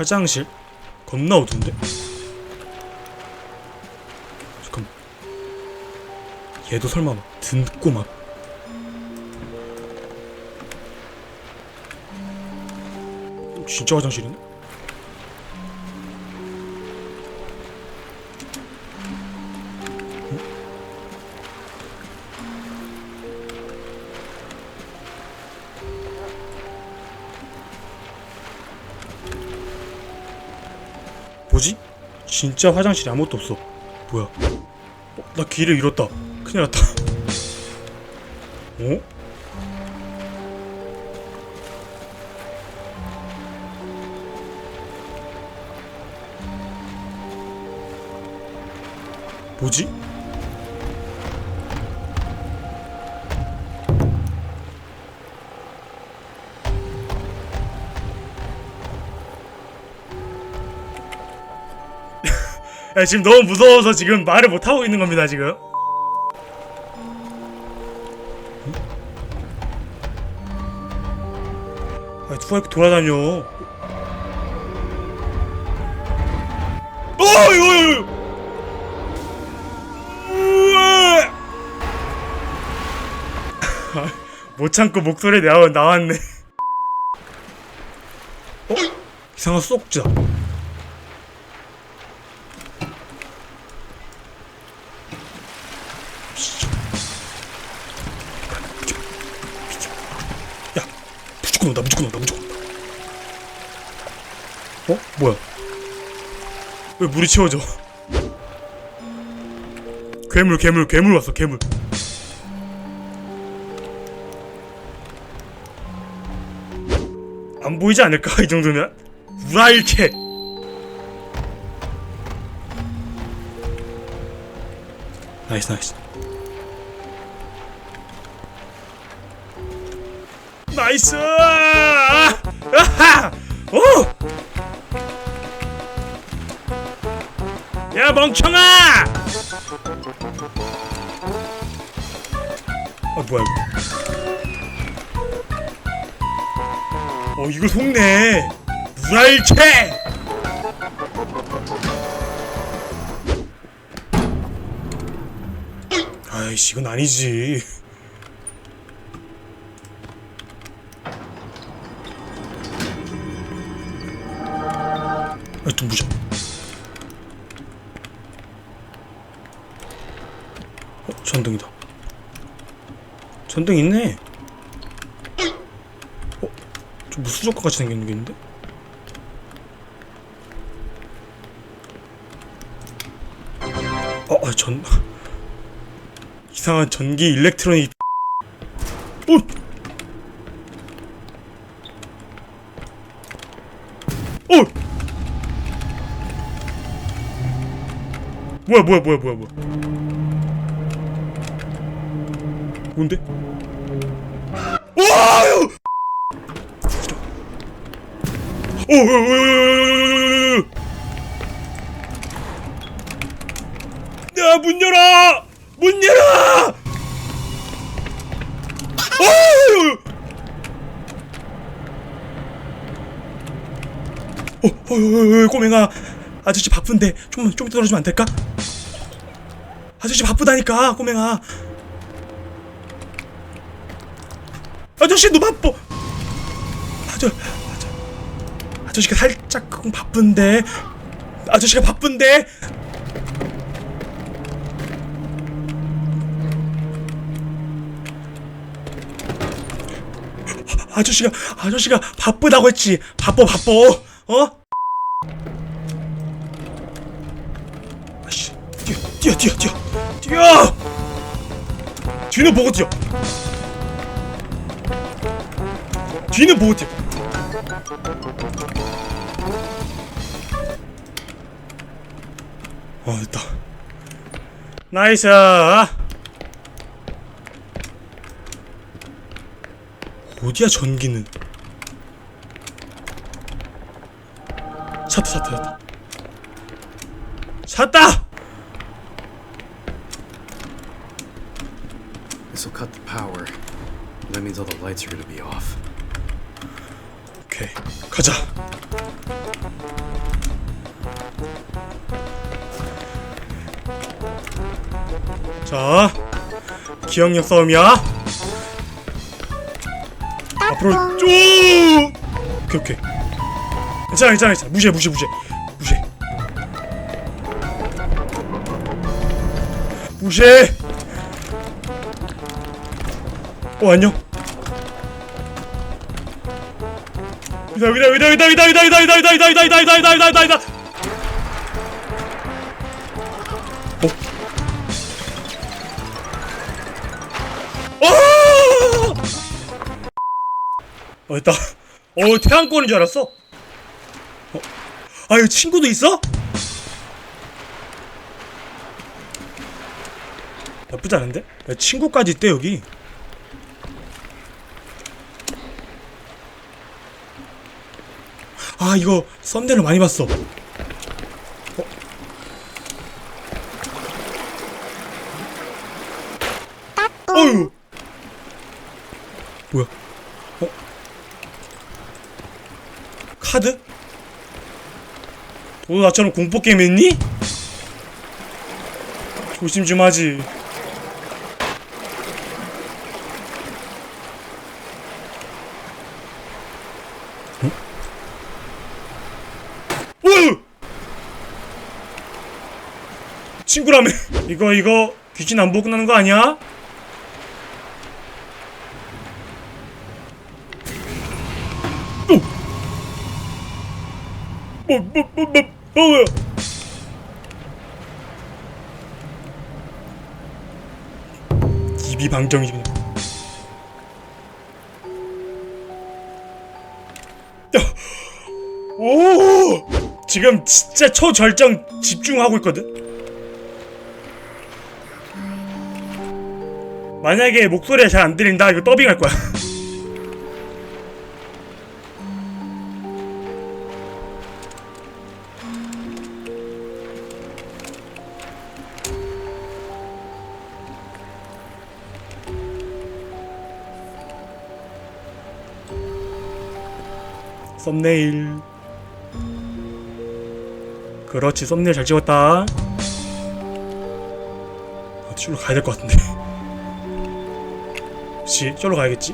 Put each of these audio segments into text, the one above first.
화장실? 겁나 어두운데? 잠깐 얘도 설마 막 듣고 막 진짜 화장실이네? 뭐지? 진짜 화장실에 아무것도 없어. 뭐야? 어, 나 길을 잃었다. 큰일 났다. 어? 뭐지? 야, 지금 너무 무서워서 지금 말을 못 하고 있는 겁니다 지금. 아, 누가 이렇게 돌아다녀? 어, 이거, 이거, 못 참고 목소리 나와 나왔네. 어? 이상한. 야, 무조건 온다, 무조건 온다, 무조건 온다. 어? 뭐야? 왜 물이 채워져? 괴물, 괴물, 괴물 왔어, 괴물. 안 보이지 않을까? 이 정도면? 우라일캐! 나이스, 나이스. 나이스! 아! 아하! 오! 야 멍청아! 아 뭐야 이거? 어 이거 속네. 무라일체! 아이씨 이건 아니지. 무적. 어, 전등이다. 전등 있네. 어, 좀 무수족과 같이 생긴 게 있는데? 어, 아, 전 이상한 전기 일렉트로닉. 뭐야 뭐야 뭐야 뭐야 뭐야 뭔데? 와요! 오. 야, 문 열어! 문 열어! 오! 어, 어, 어, 어, 꼬맹아, 아저씨 바쁜데 좀만 좀 떨어지면 안 될까? 아저씨 바쁘다니까, 꼬맹아. 아저씨 너 바빠. 아저, 아저, 아저씨가 살짝 바쁜데, 아저씨가 바쁜데. 아저씨가 아저씨가 바쁘다고 했지. 바빠 바빠. 어? 아씨, 뛰어 뛰어 뛰어 뛰어. 뒤는 보고 뛰어. 뒤는 보고 뛰어. 어 됐다. 나이스. 어디야 전기는? 샀다 샀다 샀다. 샀다. That means all the lights are gonna be off. 오케이 가자. 자, 기억력 싸움이야. 앞으로 쭉. 오케이 오케이. 괜찮아 괜찮아 괜찮아. 무시해 무시해 무시해 무시해. 무시해. 어 안녕. 위다 위다 위다 위다 위다 위다 위다 위다 위다 위다 위다 위다 위다 위다 위다 위다 어! 어 됐다. 어 태양권인 줄 알았어. 어? 아 이거 친구도 있어? 나쁘지 않은데? 야, 친구까지 있대 여기. 아 이거 썸네일 많이 봤어. 어? 어휴. 뭐야? 어? 카드? 너 나처럼 공포 게임 했니? 조심 좀 하지. 어휴! 친구라며 이거 이거 귀신 안 보고 끝나는 거 아니야? 뭐, 뭐, 뭐, 뭐, 뭐야? 입이 방정이 그냥. 야, 오, 지금 진짜 초절정 집중하고 있거든. 만약에 목소리가 잘 안 들린다, 이거 더빙할 거야. 썸네일. 그렇지 썸네일 잘 찍었다. 어, 저로 가야 될 것 같은데 그치 저로 가야겠지?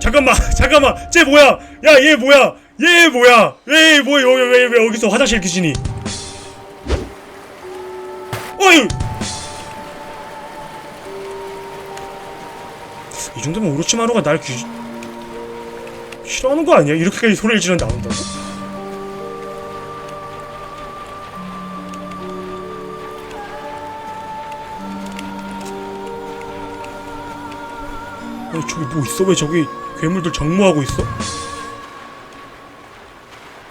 잠깐만 잠깐만. 쟤 뭐야? 야 얘 뭐야? 얘 뭐야? 얘 뭐야 여기 왜, 왜 여기서 화장실 귀신이. 어휴! 이 정도면 오로치마루가 날 귀... 싫어하는 거 아니야? 이렇게까지 소리를 지르는데 나온다고? 저기 뭐 있어? 왜 저기 괴물들 정모하고 있어?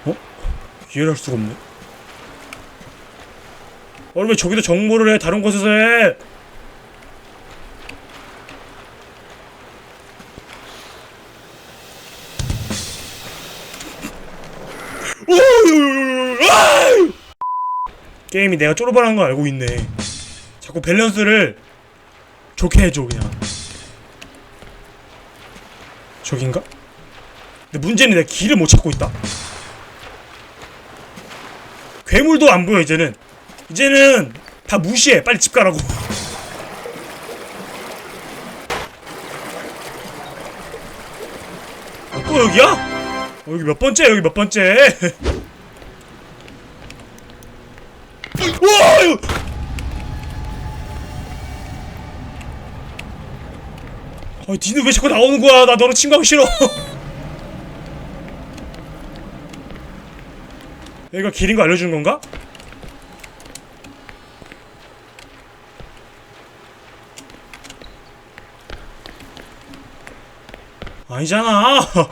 어? 이해를 할 수가 없네 아니 왜 저기도 정모를 해? 다른 곳에서 해! 게임이 내가 쪼르바라는 거 알고 있네. 자꾸 밸런스를 좋게 해줘 그냥. 저긴가? 근데 문제는 내가 길을 못 찾고 있다. 괴물도 안 보여 이제는. 이제는 다 무시해. 빨리 집 가라고. 또 여기야? 어, 여기 몇 번째? 여기 몇 번째? 아, 니는 왜 자꾸 나오는 거야? 나 너랑 친구하기 싫어. 여기가 길인 거 알려주는 건가? 아니잖아.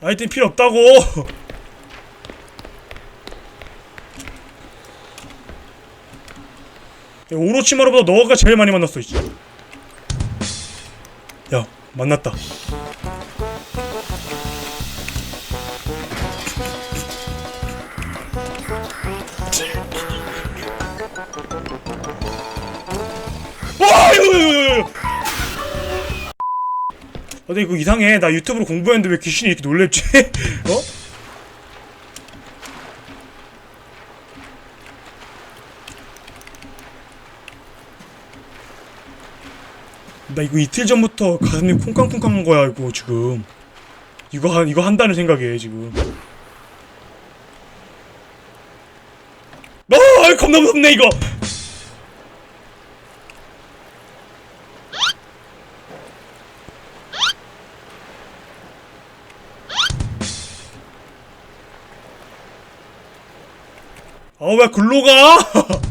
아이템 필요 없다고. 오로치마루보다 너가 제일 많이 만났어 이제 야 만났다 와 이거 아, 근데 이거 이상해 나 유튜브로 공부했는데 왜 귀신이 이렇게 놀랬지? 어? 나 이거 이틀 전부터 가슴이 쿵쾅쿵쾅한 거야 이거 지금. 이거 한 이거 한다는 생각에 지금. 아 겁나 무섭네 이거. 아왜 글로 가?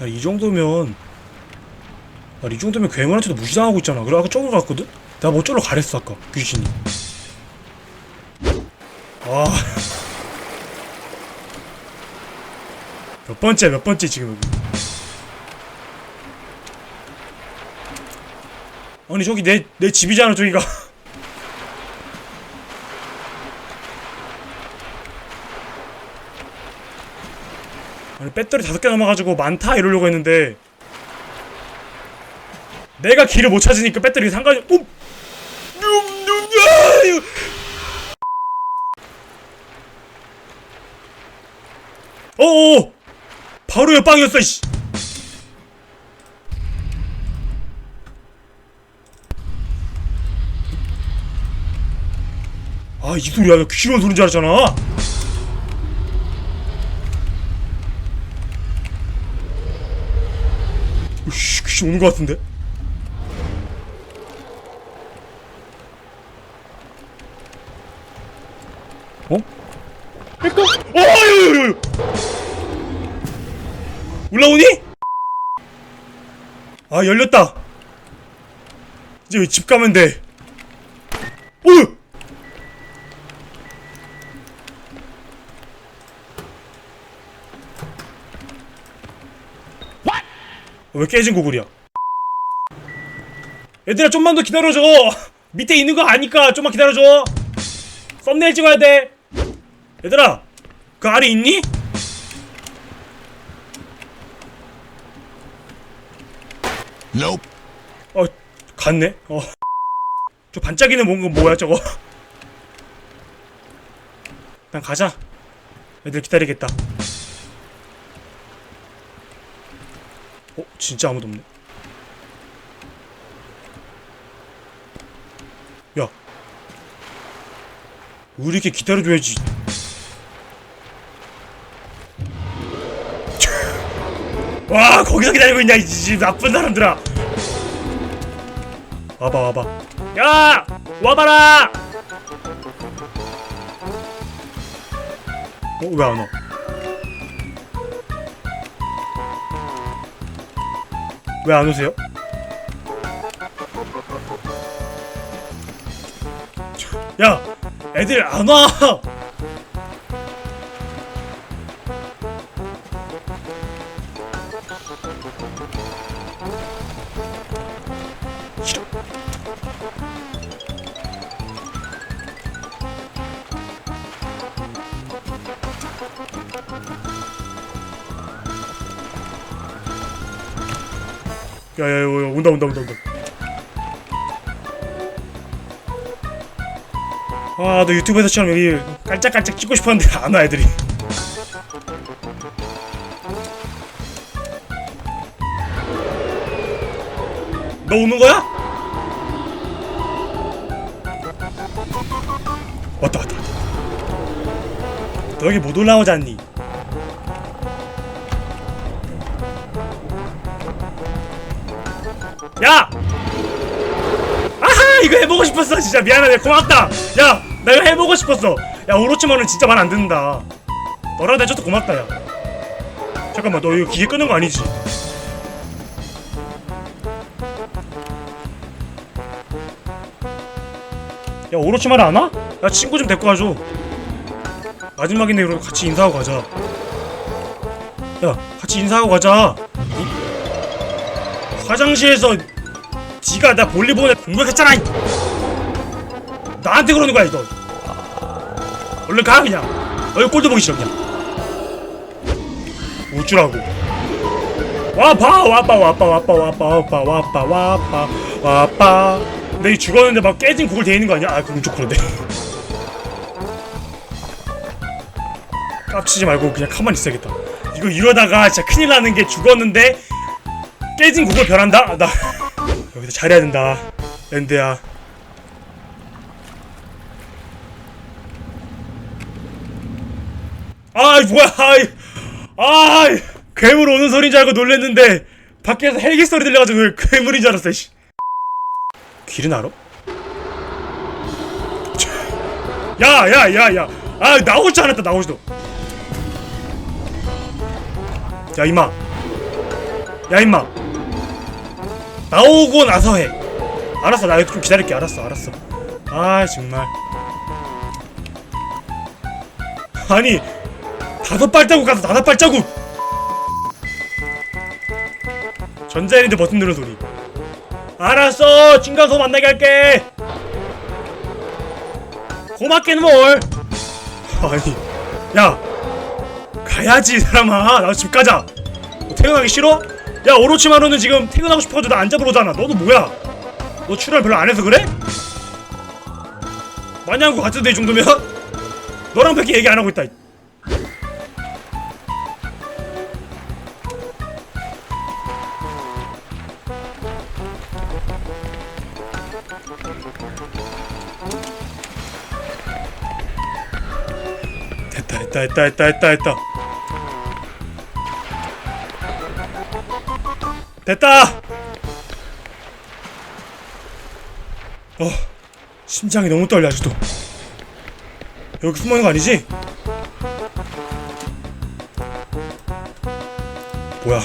아, 이 정도면 아, 이 정도면 괴물한테도 무시당하고 있잖아. 그래 아까 저기로 갔거든? 내가 뭐 저기로 가랬어 아까 귀신이. 아. 몇 번째 몇 번째 지금 여기. 아니 저기 내 내 집이잖아 저기가. 아니 배터리 다섯 개 남아가지고 많다 이러려고 했는데 내가 길을 못 찾으니까 배터리 상관이 오! 눔눔! 어어! 바로 옆방이었어 이씨 아이 소리야 오는 소리인 줄 알았잖아 으씨 귀신 오는 것 같은데 아 열렸다. 이제 집 가면 돼. 오! 어, 왜 깨진 고글이야? 얘들아 좀만 더 기다려줘. 밑에 있는 거 아니까 좀만 기다려줘. 썸네일 찍어야 돼. 얘들아, 그 알이 있니? Nope. 어, 갔네. 어. 저 반짝이는 뭔가 뭐야 저거? 그냥 가자. 애들 기다리겠다. 어, 진짜 아무도 없네. 야, 우리 이렇게 기다려줘야지. 와, 거기서 기다리고 있냐, 이집 나쁜 사람들아. 와봐 와봐 야 와봐라 어 왜 안 와? 왜 안 오세요? 야 애들 안 와. 야야야 온다 온다 온다 온다 아너 유튜브에서처럼 여기 깔짝깔짝 찍고 싶었는데 안 와 애들이 너 오는 거야? 왔다 왔다 왔다 너 여기 못 올라오지 않니? 싶었어 진짜 미안하네 고맙다 야! 나 이거 해보고 싶었어 야 오로치마는 진짜 말 안 듣는다 너라도 해줘서 고맙다 야 잠깐만 너 이거 기계 끄는 거 아니지? 야 오로치마를 안 와? 야 친구 좀 데리고 와줘 마지막인데 그럼 같이 인사하고 가자 야 같이 인사하고 가자 이- 화장실에서 지가 나 보내 공격했잖아 이. 나한테 그러는 거야 이거 얼른 가 그냥. 너희 꼴도 보기 싫어 그냥. 우쭈라고. 와봐 와봐 와봐 와봐 와봐 와봐 와봐 와봐 빠빠 근데 이 죽었는데 막 깨진 곡을 돼 있는 거 아니야? 아 그럼 좀 그런데. 깝치지 말고 그냥 가만히 있어야겠다. 이거 이러다가 진짜 큰일 나는 게 죽었는데 깨진 곡을 변한다? 나 여기서 잘해야 된다. 랜드야 아이 뭐야 아이. 아이 괴물 오는 소리인 줄 알고 놀랬는데 밖에서 헬기 소리 들려가지고 괴물인 줄 알았어 씨. 길은 알아? 야야야야. 아 나오지 않았다 나오지도. 야 임마. 야 임마. 나오고 나서 해. 알았어 나 좀 기다릴게. 알았어 알았어. 아 정말. 아니 다섯 발자국 가서 다섯 발자국 전자레인지 버튼 누른 소리. 알았어 진가서 만나게 할게. 고맙게는 뭘 아니 야 가야지 이 사람아. 나 집 가자. 너 퇴근하기 싫어? 야 오로치마루는 지금 퇴근하고 싶어가지고 나 안 잡으러 오잖아. 너도 뭐야? 너 출연 별로 안 해서 그래? 한거 같은데 이 정도면? 너랑 밖에 얘기 안 하고 있다 됐다 됐다 됐다 됐다 됐다 어 심장이 너무 떨려 아직도 여기 숨어있는 거 아니지? 뭐야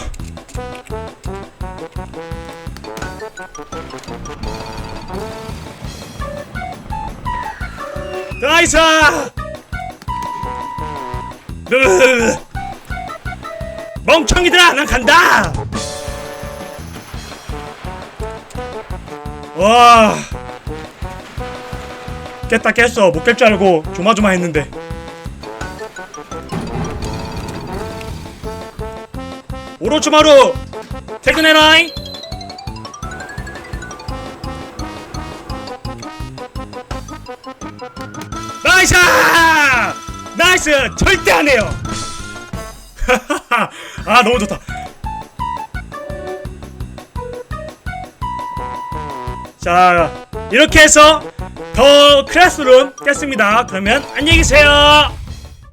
나이스! 으으으으. 멍청이들아 난 간다! 와. 깼다 깼어. 못 깰 줄 알고 조마조마했는데. 오로치마루! 퇴근해라잉 나이스 절대 안 해요. 아 너무 좋다. 자 이렇게 해서 더 클래스룸 깼습니다. 그러면 안녕히 계세요